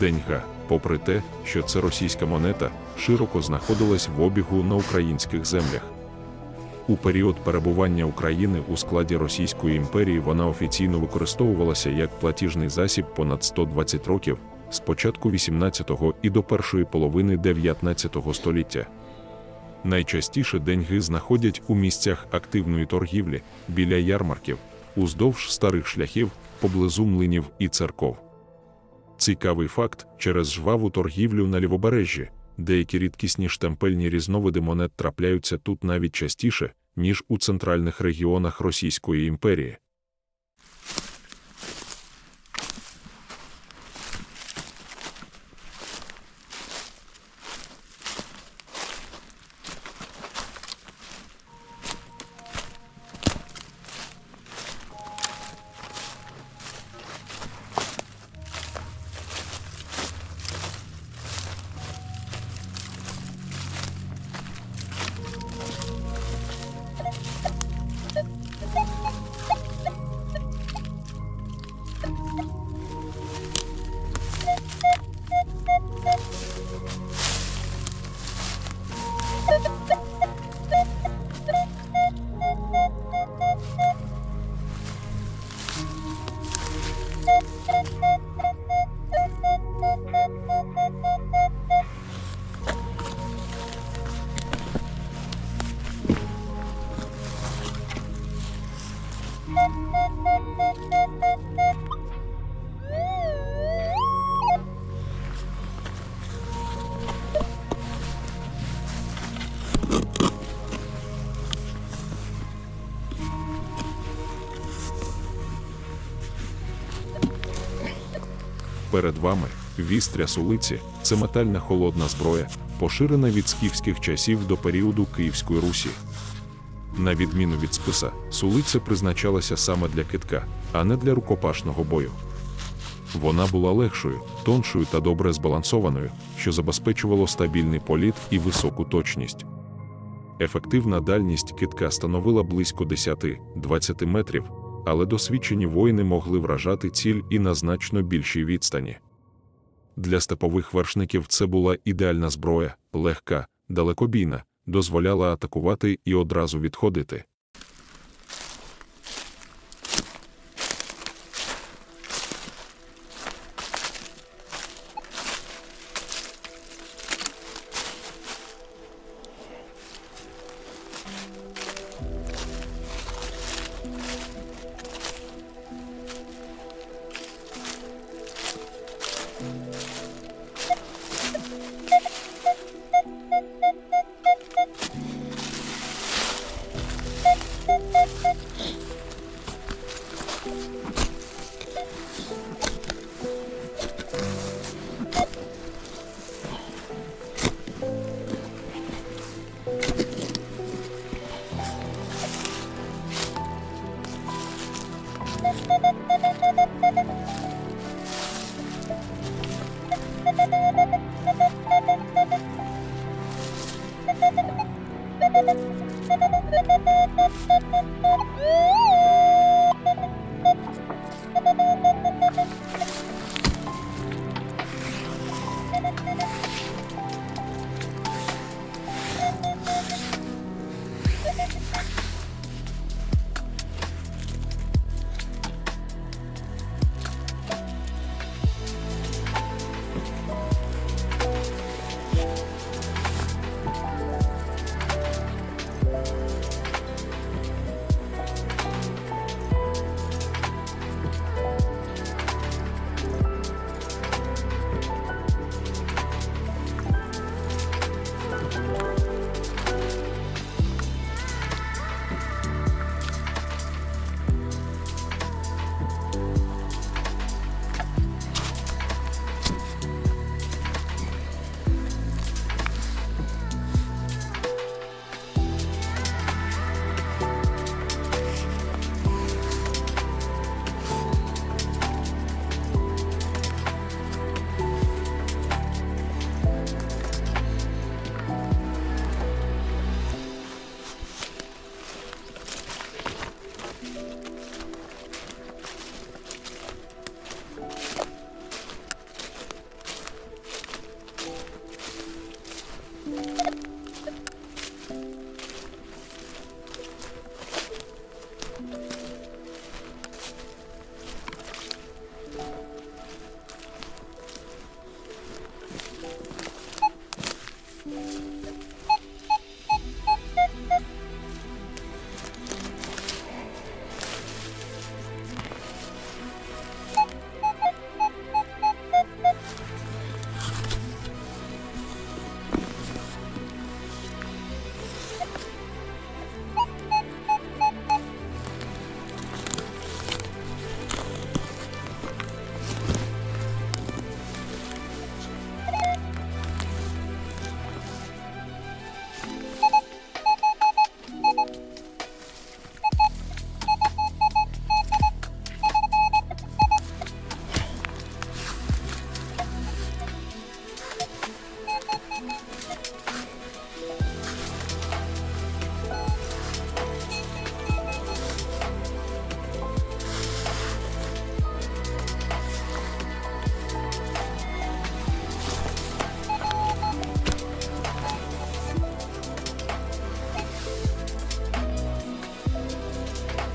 Деньга, попри те, що це російська монета, широко знаходилась в обігу на українських землях. У період перебування України у складі Російської імперії вона офіційно використовувалася як платіжний засіб понад 120 років з початку 18-го і до першої половини 19-го століття. Найчастіше деньги знаходять у місцях активної торгівлі, біля ярмарків, уздовж старих шляхів, поблизу млинів і церков. Цікавий факт: через жваву торгівлю на лівобережжі деякі рідкісні штемпельні різновиди монет трапляються тут навіть частіше, ніж у центральних регіонах Російської імперії. Перед вами вістря сулиці це метальна холодна зброя, поширена від скіфських часів до періоду Київської Русі. На відміну від списа, сулиця призначалася саме для китка, а не для рукопашного бою. Вона була легшою, тоншою та добре збалансованою, що забезпечувало стабільний політ і високу точність. Ефективна дальність китка становила близько 10-20 метрів, але досвідчені воїни могли вражати ціль і на значно більшій відстані. Для степових вершників це була ідеальна зброя, легка, далекобійна, дозволяла атакувати і одразу відходити.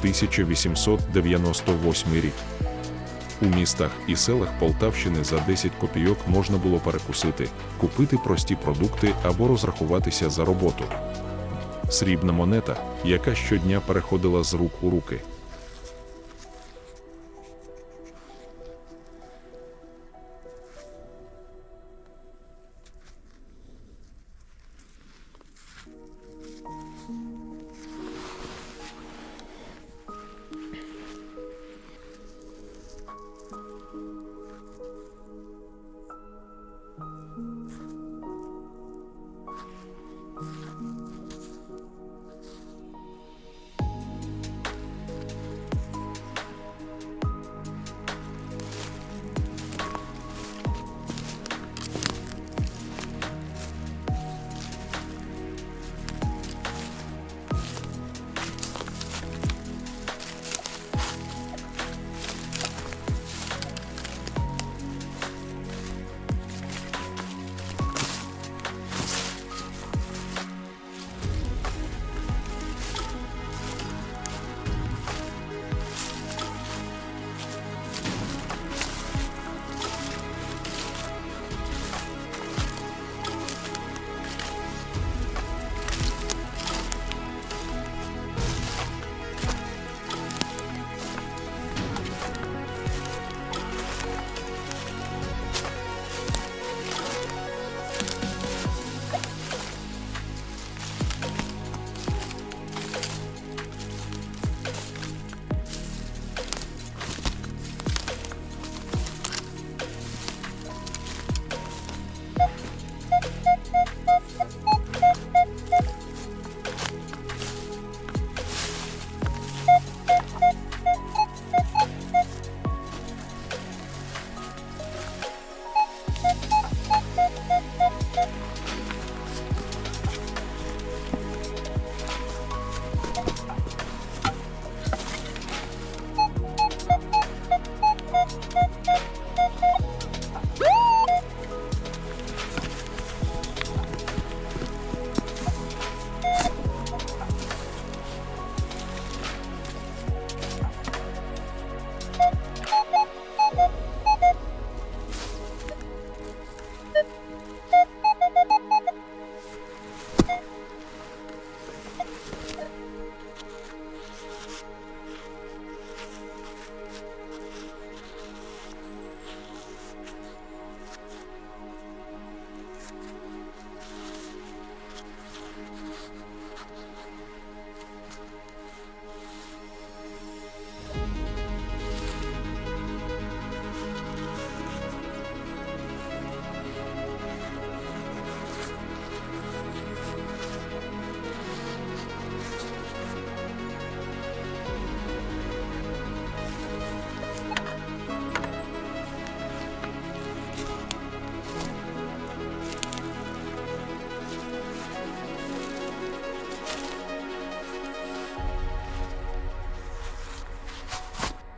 1898 рік. У містах і селах Полтавщини за 10 копійок можна було перекусити, купити прості продукти або розрахуватися за роботу. Срібна монета, яка щодня переходила з рук у руки.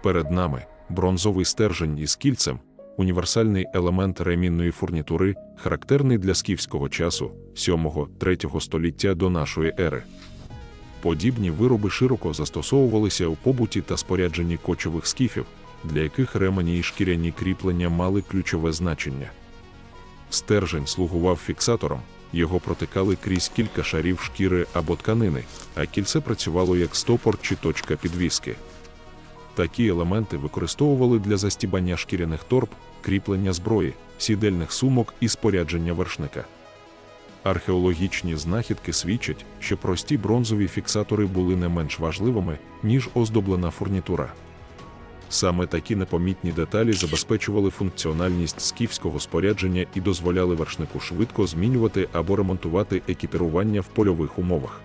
Перед нами бронзовий стержень із кільцем, універсальний елемент ремінної фурнітури, характерний для скіфського часу 7-3 століття до нашої ери. Подібні вироби широко застосовувалися у побуті та спорядженні кочових скіфів, для яких ремені і шкіряні кріплення мали ключове значення. Стержень слугував фіксатором, його протикали крізь кілька шарів шкіри або тканини, а кільце працювало як стопор чи точка підвіски. Такі елементи використовували для застібання шкіряних торб, кріплення зброї, сідельних сумок і спорядження вершника. Археологічні знахідки свідчать, що прості бронзові фіксатори були не менш важливими, ніж оздоблена фурнітура. Саме такі непомітні деталі забезпечували функціональність скіфського спорядження і дозволяли вершнику швидко змінювати або ремонтувати екіпірування в польових умовах.